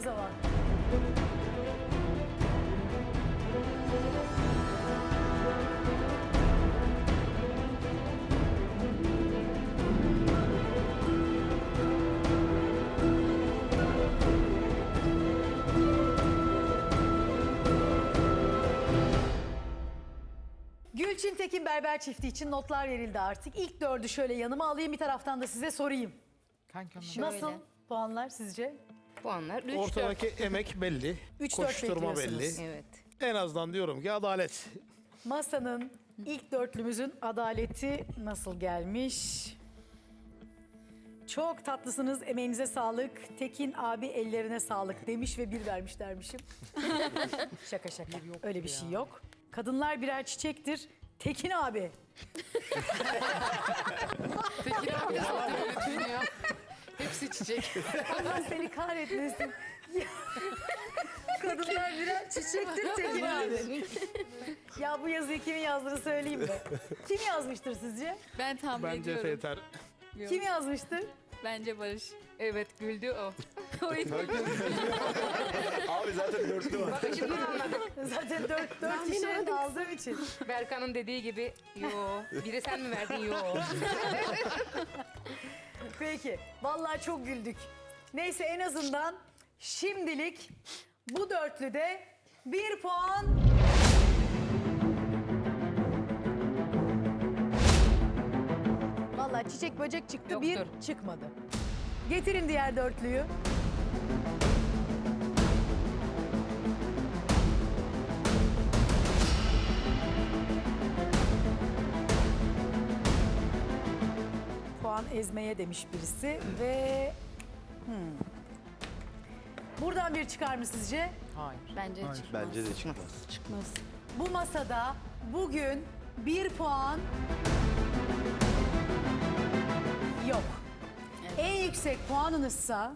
o zaman. Gülçin Tekin Berber çifti için notlar verildi artık. İlk dördü şöyle yanıma alayım bir taraftan da size sorayım. Nasıl puanlar sizce? Puanlar 3 Ortadaki emek belli. Üç, dört koşturma bekliyorsunuz. belli. Evet. En azından diyorum ki adalet. Masanın ilk dörtlümüzün adaleti nasıl gelmiş? Çok tatlısınız, emeğinize sağlık. Tekin abi ellerine sağlık demiş ve bir vermiş dermişim. şaka şaka, öyle bir şey yok. Kadınlar birer çiçektir. Tekin abi çiçek. Allah seni kahretmesin. Kadınlar birer çiçektir Tekin abi. Ya bu yazıyı kimin yazdığını söyleyeyim mi? Kim yazmıştır sizce? Ben tahmin Bence ediyorum. yeter. Kim yazmıştır? Bence Barış. Evet güldü o. Abi zaten dörtlü var. Bakın şimdi anladık. Zaten dört, dört işaret aldığım için. Berkan'ın dediği gibi yo. Biri sen mi verdin yo. Peki. Vallahi çok güldük. Neyse en azından şimdilik bu dörtlüde bir puan Vallahi çiçek böcek çıktı bir Yoktur. çıkmadı. Getirin diğer dörtlüyü. puan ezmeye demiş birisi ve hmm. buradan bir çıkar mı sizce? Bence çıkmaz. Bence de çıkmaz. çıkmaz. Bu masada bugün bir puan yüksek puanınızsa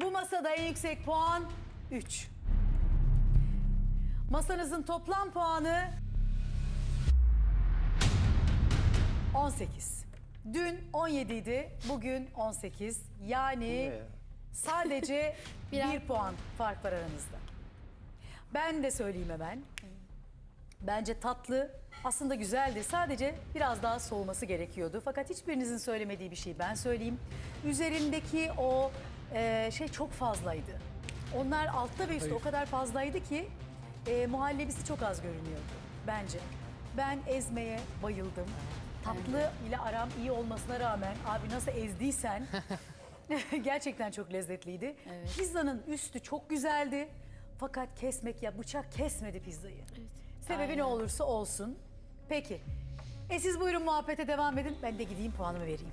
bu masada en yüksek puan 3. Masanızın toplam puanı 18. Dün 17 idi, bugün 18. Yani sadece bir puan fark var aranızda. Ben de söyleyeyim hemen. Bence tatlı aslında güzeldi. Sadece biraz daha soğuması gerekiyordu. Fakat hiçbirinizin söylemediği bir şey ben söyleyeyim. Üzerindeki o e, şey çok fazlaydı. Onlar altta ve üstte o kadar fazlaydı ki e, muhallebisi çok az görünüyordu bence. Ben ezmeye bayıldım. Tatlı ile aram iyi olmasına rağmen abi nasıl ezdiysen gerçekten çok lezzetliydi. Pizzanın üstü çok güzeldi. Fakat kesmek ya bıçak kesmedi pizzayı. Sebebi ne olursa olsun. Peki. E siz buyurun muhabbete devam edin. Ben de gideyim puanımı vereyim.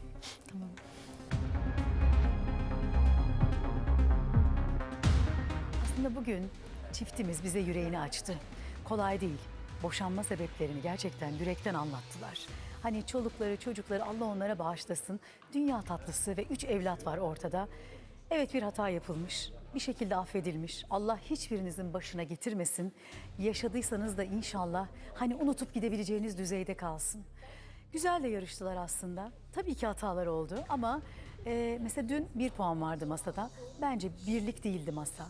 Aslında bugün çiftimiz bize yüreğini açtı. Kolay değil. Boşanma sebeplerini gerçekten yürekten anlattılar. Hani çolukları, çocukları Allah onlara bağışlasın. Dünya tatlısı ve üç evlat var ortada. Evet bir hata yapılmış. Bir şekilde affedilmiş. Allah hiçbirinizin başına getirmesin. Yaşadıysanız da inşallah hani unutup gidebileceğiniz düzeyde kalsın. Güzel de yarıştılar aslında. Tabii ki hatalar oldu ama e, mesela dün bir puan vardı masada. Bence birlik değildi masa.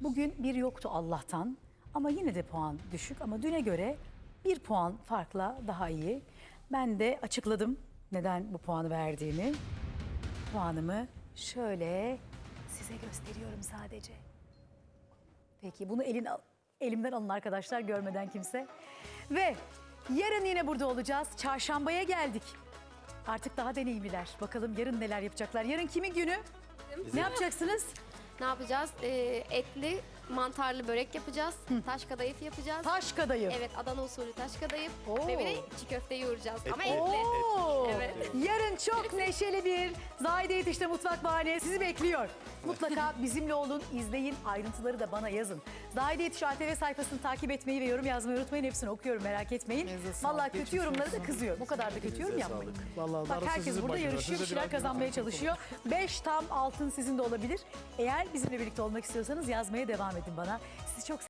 Bugün bir yoktu Allah'tan ama yine de puan düşük ama düne göre bir puan farkla daha iyi. Ben de açıkladım neden bu puanı verdiğimi. Puanımı şöyle size gösteriyorum sadece. Peki bunu elin elimden alın arkadaşlar görmeden kimse. Ve yarın yine burada olacağız. Çarşambaya geldik. Artık daha deneyimliler. Bakalım yarın neler yapacaklar. Yarın kimin günü? Ne yapacaksınız? Ne yapacağız? Ee, etli mantarlı börek yapacağız. Taş kadayıf yapacağız. Taş kadayıf. Evet Adana usulü taş kadayıf. Oo. Ve bir de çiğ köfte yoğuracağız. Ama etli. Oo. Evet. Yarın çok neşeli bir Zahide Yetişte Mutfak Bahane sizi bekliyor. Mutlaka bizimle olun, izleyin, ayrıntıları da bana yazın. Zahide Yetiş ATV sayfasını takip etmeyi ve yorum yazmayı unutmayın. Hepsini okuyorum merak etmeyin. Vallahi kötü yorumları da kızıyor. Bu kadar da kötü yorum yapmayın. Vallahi Bak darısı herkes sizin burada başınıza. yarışıyor, bir şeyler biraz kazanmaya çalışıyor. Beş tam altın sizin de olabilir. Eğer bizimle birlikte olmak istiyorsanız yazmaya devam edin bana. Sizi çok